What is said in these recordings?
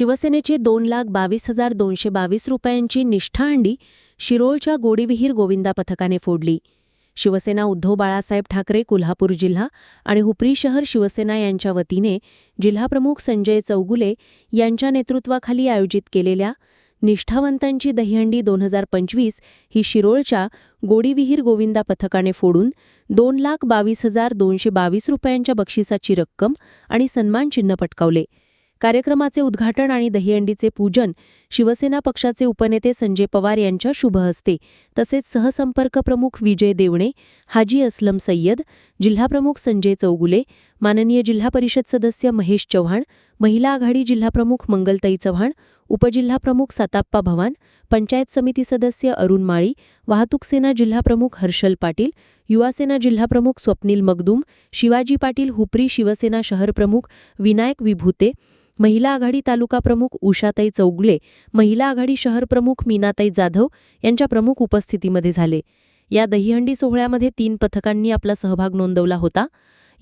शिवसेनेची दोन लाख बावीस हजार दोनशे बावीस रुपयांची निष्ठाहंडी शिरोळच्या गोडीविहीर गोविंदा पथकाने फोडली. शिवसेना उद्धव बाळासाहेब ठाकरे कोल्हापूर जिल्हा आणि हुपरी शहर शिवसेना यांच्या वतीने जिल्हाप्रमुख संजय चौगुले यांच्या नेतृत्वाखाली आयोजित केलेल्या निष्ठावंतांची दहीहंडी दोन हजार पंचवीस ही शिरोळच्या गोडीविहीर गोविंदा पथकाने फोडून दोन लाख बावीस हजार दोनशे बावीस रुपयांच्या बक्षिसाची रक्कम आणि सन्मानचिन्ह पटकावले. कार्यक्रमाचे उद्घाटन आणि दहीहंडीचे पूजन शिवसेना पक्षाचे उपनेते संजय पवार यांच्या शुभ हस्ते. तसेच सहसंपर्क प्रमुख विजय देवणे हाजी असलम सय्यद जिल्हाप्रमुख संजय चौगुले माननीय जिल्हा परिषद सदस्य महेश चव्हाण महिला आघाडी जिल्हाप्रमुख मंगलताई चव्हाण उपजिल्हाप्रमुख साताप्पा भवान पंचायत समिती सदस्य अरुण माळी वाहतूक सेना जिल्हाप्रमुख हर्षल पाटील युवासेना जिल्हाप्रमुख स्वप्नील मगदूम शिवाजी पाटील हुपरी शिवसेना शहरप्रमुख विनायक विभूते महिला आघाडी तालुका प्रमुख उषाताई चौगुले महिला आघाडी शहर प्रमुख मीनाताई जाधव यांच्या प्रमुख उपस्थितीमध्ये झाले. या दहीहंडी सोहळ्यामध्ये तीन पथकांनी आपला सहभाग नोंदवला होता.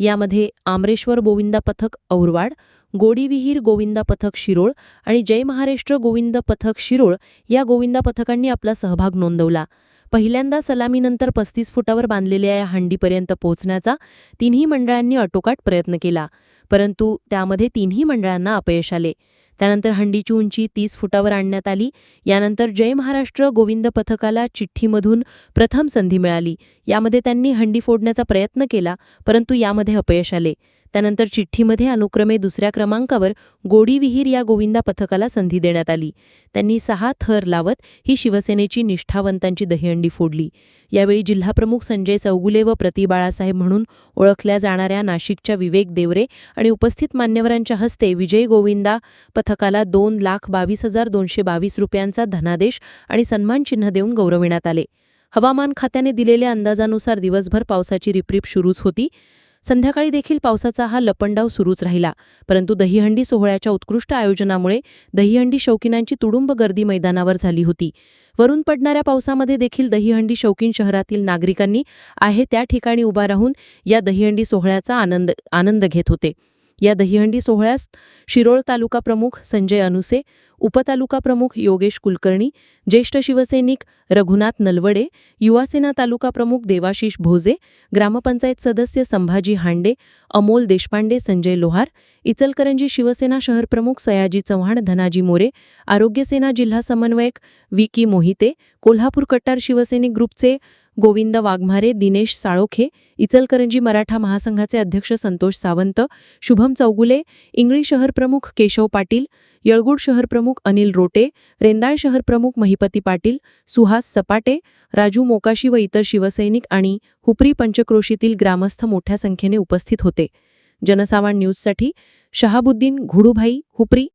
यामध्ये आमरेश्वर गोविंदा पथक औरवाड गोडीविहीर गोविंदा पथक शिरोळ आणि जय महाराष्ट्र गोविंद पथक शिरोळ या गोविंदा पथकांनी आपला सहभाग नोंदवला. पहिल्यांदा सलामीनंतर पस्तीस फुटावर बांधलेल्या या हंडीपर्यंत पोहोचण्याचा तिन्ही मंडळांनी अटोकाट प्रयत्न केला परंतु त्यामध्ये तिन्ही मंडळांना अपयश आले. त्यानंतर हंडीची उंची तीस फुटावर आणण्यात आली. यानंतर जय महाराष्ट्र गोविंद पथकाला चिठ्ठीमधून प्रथम संधी मिळाली. यामध्ये त्यांनी हंडी फोडण्याचा प्रयत्न केला परंतु यामध्ये अपयश आले. त्यानंतर चिठ्ठीमध्ये अनुक्रमे दुसऱ्या क्रमांकावर गोडीविहीर या गोविंदा पथकाला संधी देण्यात आली. त्यांनी सहा थर लावत ही शिवसेनेची निष्ठावंतांची दहीहंडी फोडली. यावेळी जिल्हाप्रमुख संजय चौगुले व प्रति बाळासाहेब म्हणून ओळखल्या जाणाऱ्या नाशिकच्या विवेक देवरे आणि उपस्थित मान्यवरांच्या हस्ते विजय गोविंदा पथकाला दोन लाख बावीस हजार दोनशे बावीस रुपयांचा धनादेश आणि सन्मानचिन्ह देऊन गौरविण्यात आले. हवामान खात्याने दिलेल्या अंदाजानुसार दिवसभर पावसाची रिपरिप सुरूच होती. संध्याकाळी देखील पावसाचा हा लपंडाव सुरूच राहिला. परंतु दहीहंडी सोहळ्याच्या उत्कृष्ट आयोजनामुळे दहीहंडी शौकीनांची तुडुंब गर्दी मैदानावर झाली होती. वरून पडणाऱ्या पावसामध्ये देखील दहीहंडी शौकीन शहरातील नागरिकांनी आहे त्या ठिकाणी उभा राहून या दहीहंडी सोहळ्याचा आनंद आनंद घेत होते. या दहीहंडी सोहळ्यास शिरोळ तालुका प्रमुख संजय अनुसे उपतालुका प्रमुख योगेश कुलकर्णी ज्येष्ठ शिवसैनिक रघुनाथ नलवडे युवासेना तालुका प्रमुख देवाशिष भोजे ग्रामपंचायत सदस्य संभाजी हांडे अमोल देशपांडे संजय लोहार इचलकरंजी शिवसेना शहर प्रमुख सयाजी चव्हाण धनाजी मोरे आरोग्यसेना जिल्हा समन्वयक विकी मोहिते कोल्हापूर कट्टार शिवसैनिक ग्रुपचे गोविंद वाघमारे दिनेश साळोखे इचलकरंजी मराठा महासंघाचे अध्यक्ष संतोष सावंत शुभम चौगुले इंगळी शहर प्रमुख केशव पाटील यळगुड शहर प्रमुख अनिल रोटे रेंदाळ शहर प्रमुख महिपती पाटील सुहास सपाटे राजू मोकाशी व इतर शिवसैनिक आणि हुपरी पंचक्रोशीतील ग्रामस्थ मोठ्या संख्येने उपस्थित होते. जनसावाण न्यूजसाठी शहाबुद्दीन घुडूभाई हुपरी